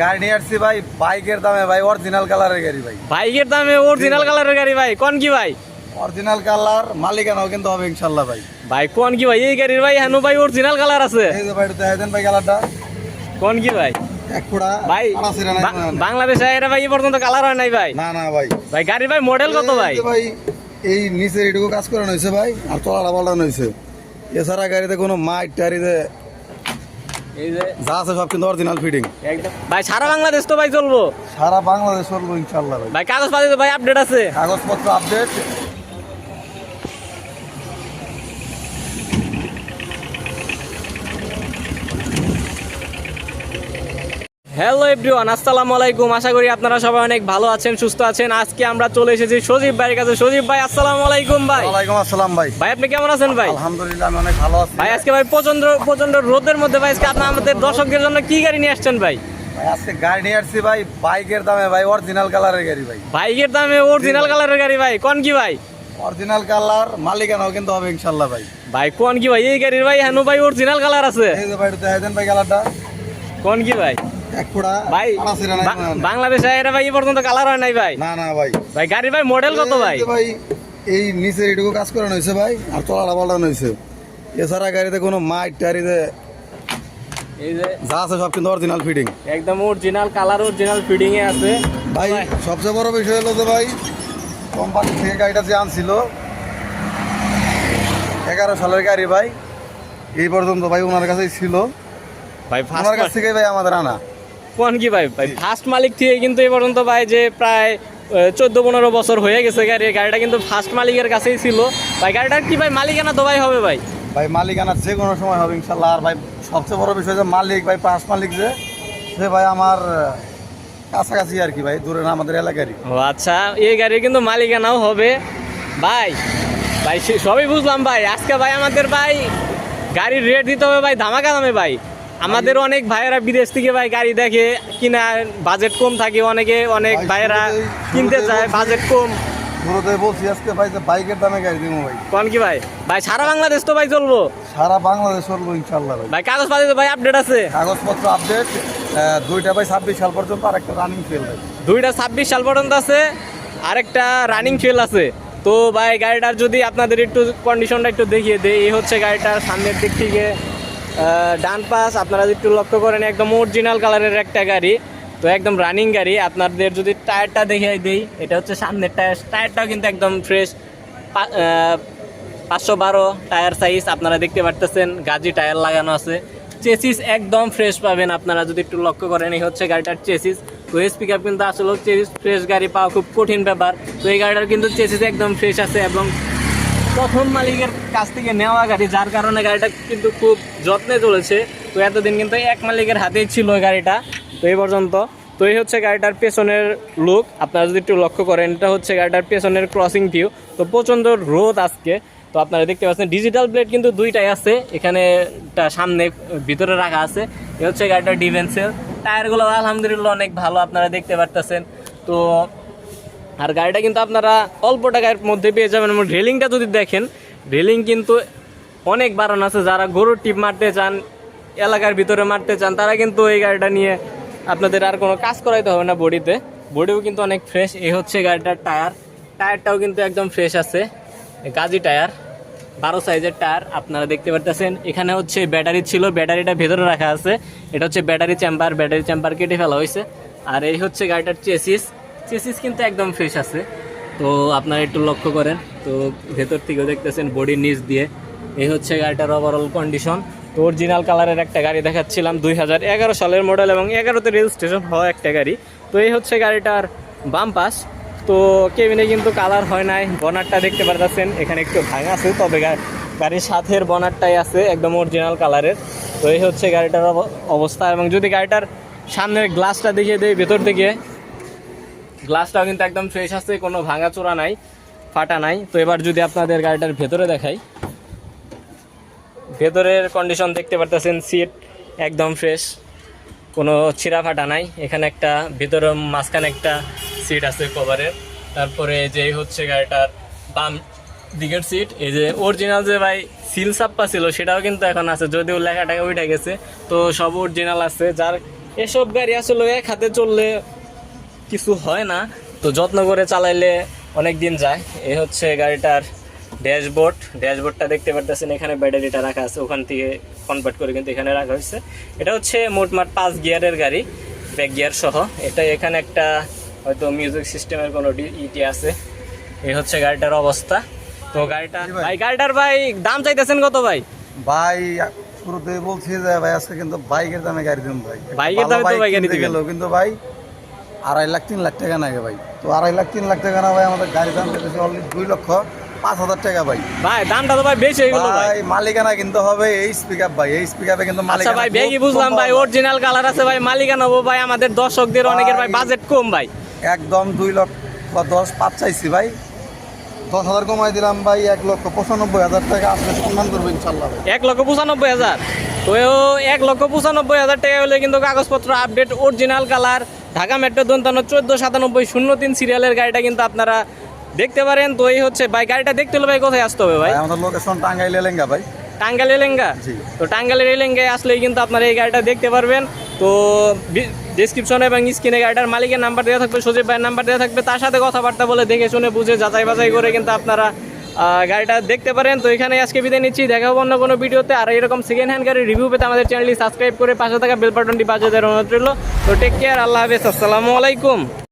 গাড়ি নিয়ে আসছি ভাই বাইকের দামে ভাই অরিজিনাল কালারের গাড়ি ভাই। বাইকের দামে অরিজিনাল কালারের গাড়ি ভাই কোন কি ভাই? অরিজিনাল কালার মালিকানাও কিন্তু হবে ইনশাল্লাহ ভাই। ভাই কোন কি ভাই? এই গাড়ির ভাই হানু ভাই অরিজিনাল কালার আছে। এই যে ভাই দেখাই দেন ভাই কালারটা কোন কি ভাই? ভাই। বাংলাদেশে এরা ভাই পর্যন্ত কালার হয় নাই ভাই। না না ভাই। ভাই গাড়ির ভাই মডেল কত ভাই? ভাই এই এটুকু কাজ করানো হয়েছে ভাই আর তলাটা পাল্টানো হয়েছে এছাড়া গাড়িতে কোনো মাইট টারিতে এই যে যা আছে সব কিন্তু অরিজিনাল ফিটিং ভাই সারা বাংলাদেশ তো ভাই চলবো। সারা বাংলাদেশ চলবো ইনশাল্লাহ ভাই। ভাই কাগজপাতি তো ভাই আপডেট আছে। কাগজপত্র আপডেট হ্যালো এভরিওয়ান আসসালামু আলাইকুম। আশা করি আপনারা সবাই অনেক ভালো আছেন সুস্থ আছেন। আজকে আমরা চলে এসেছি সজীব ভাইয়ের কাছে। সজীব ভাই আসসালামু আলাইকুম ভাই। ওয়ালাইকুম আসসালাম ভাই। ভাই আপনি কেমন আছেন ভাই? আলহামদুলিল্লাহ আমি অনেক ভালো আছি। ভাই আজকে ভাই প্রচণ্ড প্রচণ্ড রোদের মধ্যে ভাই আজকে আপনি আমাদের দর্শকদের জন্য কি গাড়ি নিয়ে আসছেন ভাই? ভাই আজকে গাড়ি নিয়ে আসছি ভাই বাইকের দামে ভাই অরিজিনাল কালারের গাড়ি ভাই। বাইকের দামে অরিজিনাল কালারের গাড়ি ভাই কোন কি ভাই? অরিজিনাল কালার মালিকানাও কিন্তু হবে ইনশাল্লাহ ভাই। ভাই কোন কি ভাই? এই গাড়ির ভাই হানু ভাই অরিজিনাল কালার আছে। এই যে ভাই দেখাই দেন ভাই কালারটা কোন কি ভাই? ভাই বাংলাদেশে এরা ভাই পর্যন্ত কালার হয় নাই ভাই। না না ভাই। ভাই গাড়ির ভাই মডেল কত ভাই? ভাই এই এটুকু কাজ করানো হয়েছে ভাই আর তলাটা পাল্টানো হয়েছে। এছাড়া গাড়িতে কোনো মাইট টারিতে এই যে যা আছে সব কিন্তু অরিজিনাল ফিটিং একদম অরিজিনাল কালার অরিজিনাল ফিডিং এ আছে। ভাই সবচেয়ে বড় বিষয় হলো যে ভাই কোম্পানি থেকে গাড়িটা যে আনছিল এগারো সালের গাড়ি ভাই এই পর্যন্ত ভাই ওনার কাছেই ছিল। ভাই ওনার কাছ থেকে ভাই আমাদের আনা। কোন কি ভাই? ভাই ফার্স্ট মালিক থেকে কিন্তু এই পর্যন্ত ভাই যে প্রায় চোদ্দ পনেরো বছর হয়ে গেছে গাড়ি গাড়িটা কিন্তু ফার্স্ট মালিকের কাছেই ছিল। ভাই গাড়িটার কি ভাই মালিকানা তো ভাই হবে ভাই? ভাই মালিক আনার যে কোনো সময় হবে ইনশাল্লাহ আর ভাই সবচেয়ে বড় বিষয় যে মালিক ভাই পাঁচ মালিক যে সে ভাই আমার কাছাকাছি আর কি ভাই দূরে না আমাদের এলাকারই। ও আচ্ছা এই গাড়ির কিন্তু মালিকানাও হবে। ভাই ভাই সে- সবই বুঝলাম ভাই। আজকে ভাই আমাদের ভাই গাড়ির রেট দিতে হবে ভাই ধামাকা দামে ভাই। আমাদের অনেক ভাইয়েরা বিদেশ থেকে ভাই গাড়ি দেখে কিনা বাজেট কম থাকে অনেকে অনেক ভাইয়েরা কিনতে চায় বাজেট কম। শুরুতে বলছি আজকে ভাই যে বাইকের দামে গাড়ি দিব ভাই। কোন কি ভাই? ভাই সারা বাংলাদেশ তো ভাই চলবো। সারা বাংলাদেশ চলবো ভাই। ভাই কাগজপাতি ভাই আপডেট আছে। কাগজপত্র আপডেট দুইটা ভাই ছাব্বিশ সাল পর্যন্ত আর একটা রানিং ফেল ভাই। দুইটা ছাব্বিশ সাল পর্যন্ত আছে আরেকটা রানিং ফেল আছে। তো ভাই গাড়িটার যদি আপনাদের একটু কন্ডিশনটা একটু দেখিয়ে দেয় এই হচ্ছে গাড়িটার সামনের দিক থেকে ডান পাস আপনারা যদি একটু লক্ষ্য করেন, একদম অরিজিনাল কালারের একটা গাড়ি। তো একদম রানিং গাড়ি। আপনাদের যদি টায়ারটা দেখিয়ে দিই, এটা হচ্ছে সামনের টায়ার টায়ারটাও কিন্তু একদম ফ্রেশ পাঁচশো বারো টায়ার সাইজ আপনারা দেখতে পারতেছেন। গাজি টায়ার লাগানো আছে। চেসিস একদম ফ্রেশ পাবেন আপনারা যদি একটু লক্ষ্য করেন, এই হচ্ছে গাড়িটার চেসিস তো এস পিক আপ কিন্তু আসলে চেসিস ফ্রেশ গাড়ি পাওয়া খুব কঠিন ব্যাপার। তো এই গাড়িটার কিন্তু চেসিস একদম ফ্রেশ আছে এবং প্রথম মালিকের কাছ থেকে নেওয়া গাড়ি, যার কারণে গাড়িটা কিন্তু খুব যত্নে চলেছে। তো এতদিন কিন্তু এক মালিকের হাতেই ছিল গাড়িটা। তো এই পর্যন্ত। তো এই হচ্ছে গাড়িটার পেছনের লুক আপনারা যদি একটু লক্ষ্য করেন, এটা হচ্ছে গাড়িটার পেছনের ক্রসিং ভিউ তো প্রচণ্ড রোদ আজকে। তো আপনারা দেখতে পাচ্ছেন ডিজিটাল প্লেট কিন্তু দুইটাই আছে। এখানে সামনে, ভিতরে রাখা আছে। এ হচ্ছে গাড়িটার ডিভেন্সেল টায়ারগুলো আলহামদুলিল্লাহ অনেক ভালো, আপনারা দেখতে পারতেছেন। তো আর গাড়িটা কিন্তু আপনারা অল্প টাকার মধ্যে পেয়ে যাবেন এবং রেলিংটা যদি দেখেন, রেলিং কিন্তু অনেক বাড়ানো আছে। যারা গরুর টিপ মারতে চান, এলাকার ভিতরে মারতে চান, তারা কিন্তু এই গাড়িটা নিয়ে আপনাদের আর কোনো কাজ করাইতে হবে না বডিতে। বডিও কিন্তু অনেক ফ্রেশ এই হচ্ছে গাড়িটার টায়ার। টায়ারটাও কিন্তু একদম ফ্রেশ আছে। গাজি টায়ার, বারো সাইজের টায়ার আপনারা দেখতে পারতেছেন। এখানে হচ্ছে ব্যাটারি ছিল, ব্যাটারিটা ভেতরে রাখা আছে। এটা হচ্ছে ব্যাটারি চেম্বার। ব্যাটারি চেম্বার কেটে ফেলা হয়েছে। আর এই হচ্ছে গাড়িটার চেসিস। চেসিস কিন্তু একদম ফ্রেশ আছে। তো আপনারা একটু লক্ষ্য করেন, তো ভেতর থেকেও দেখতেছেন বডির নিচ দিয়ে। এই হচ্ছে গাড়িটার ওভারঅল কন্ডিশন তো অরিজিনাল কালারের একটা গাড়ি দেখাচ্ছিলাম, দুই হাজার এগারো সালের মডেল এবং এগারোতে রেজিস্ট্রেশন হওয়া একটা গাড়ি। তো এই হচ্ছে গাড়িটার বাম পাশ। তো কেবিনে কিন্তু কালার হয় নাই বনারটা দেখতে পারতেছেন, এখানে একটু ভাঙা আছে, তবে গাড়ির সাথের বনারটাই আছে, একদম অরিজিনাল কালারের তো এই হচ্ছে গাড়িটার অব- অবস্থা এবং যদি গাড়িটার সামনের গ্লাসটা দেখিয়ে দেয় ভেতর থেকে গ্লাসটাও কিন্তু একদম ফ্রেশ আছে, কোনো ভাঙা চোরা নাই, ফাটা নাই। তো এবার যদি আপনাদের গাড়িটার ভেতরে দেখাই, ভেতরের কন্ডিশন দেখতে পারতেছেন সিট একদম ফ্রেশ কোনো ছিঁড়া ফাটা নাই। এখানে একটা, ভিতরে মাঝখানে একটা সিট আছে কভারের তারপরে যে এই হচ্ছে গাড়িটার বাম দিকের সিট এই যে অরিজিনাল যে ভাই সিল সাপ্পা ছিল, সেটাও কিন্তু এখন আছে। যদিও লেখাটাকে উঠে গেছে, তো সব অরিজিনাল আছে। যার, এসব গাড়ি আসলে এক হাতে চললে কিছু হয় না। তো যত্ন করে চালাইলে অনেক দিন যায়। এই হচ্ছে গাড়িটার ড্যাশবোর্ড। ড্যাশবোর্ডটা দেখতে পারতেছেন এখানে ব্যাটারিটা রাখা আছে। ওখান থেকে কনভার্ট করে কিন্তু এখানে রাখা হয়েছে। এটা হচ্ছে মোটমাট পাঁচ গিয়ারের গাড়ি ব্যাক গিয়ার সহ। এটা এখানে একটা হয়তো মিউজিক সিস্টেমের কোনো ইটি আছে। এই হচ্ছে গাড়িটার অবস্থা। তো গাড়িটা ভাই। গাড়িটার ভাই দাম চাইতেছেন কত ভাই? ভাই শুরুতে বলছি যে ভাই আজকে কিন্তু বাইকের দামে গাড়ি দিন ভাই। বাইকের দামে তো বাইক ভাই গাড়ি দিবেন। কিন্তু ভাই আড়াই লাখ তিন লাখ টাকা নাগে ভাই। তো আড়াই লাখ তিন লাখ টাকা না ভাই আমাদের গাড়ি দাম পেতেছে অলরেডি দুই লক্ষ পাঁচ হাজার টাকা ভাই। ভাই দামটা তো ভাই বেশি হয়ে গেল ভাই। মালিকানা কিন্তু হবে এই স্পিক আপ ভাই এই স্পিক আপে কিন্তু আচ্ছা মালিকানা ভাই বেগি বুঝলাম ভাই অরিজিনাল কালার আছে ভাই মালিকানা হব ভাই আমাদের দর্শকদের অনেকের ভাই। বাজেট কম ভাই। একদম দুই লক্ষ বা দশ পাঁচ চাইছি ভাই। দশ হাজার কমাই দিলাম ভাই এক লক্ষ পঁচানব্বই হাজার টাকা আসলে সম্মান করব ইনশাল্লাহ ভাই। এক লক্ষ পঁচানব্বই হাজার। তো ও এক লক্ষ পঁচানব্বই হাজার টাকা হলে কিন্তু কাগজপত্র update original colour Dhaka metro দন্তান্ন চোদ্দ সাতানব্বই শূন্য তিন সিরিয়ালের গাড়িটা কিন্তু আপনারা দেখতে পারেন। তো এই হচ্ছে ভাই গাড়িটা দেখতে হলে ভাই কোথায় আসতে হবে ভাই? আমাদের লোকেশন টাঙ্গাইলে লেঙ্গা ভাই। টাঙ্গাইল এলেঙ্গা তো টাঙ্গাইলের এলেঙ্গায় আসলেই কিন্তু আপনারা এই গাড়িটা দেখতে পারবেন। তো ডিসক্রিপশনে এবং স্ক্রিনে গাড়িটার মালিকের নাম্বার দেওয়া থাকবে সজীব ভাইয়ের নাম্বার দেওয়া থাকবে। তার সাথে কথাবার্তা বলে দেখে শুনে বুঝে যাচাই বাছাই করে কিন্তু আপনারা গাড়িটা দেখতে পারেন। তো এখানে আজকে বিদায় নিচ্ছি। দেখা হব অন্য কোনো ভিডিওতে। আর এরকম সেকেন্ড হ্যান্ড গাড়ির রিভিউ পেতে আমাদের চ্যানেলটি সাবস্ক্রাইব করে পাশে থাকা বেল বাটনটি দেওয়ার অনুরোধ রইল। তো টেক কেয়ার আল্লাহ হাফেজ। আসসালামু আলাইকুম।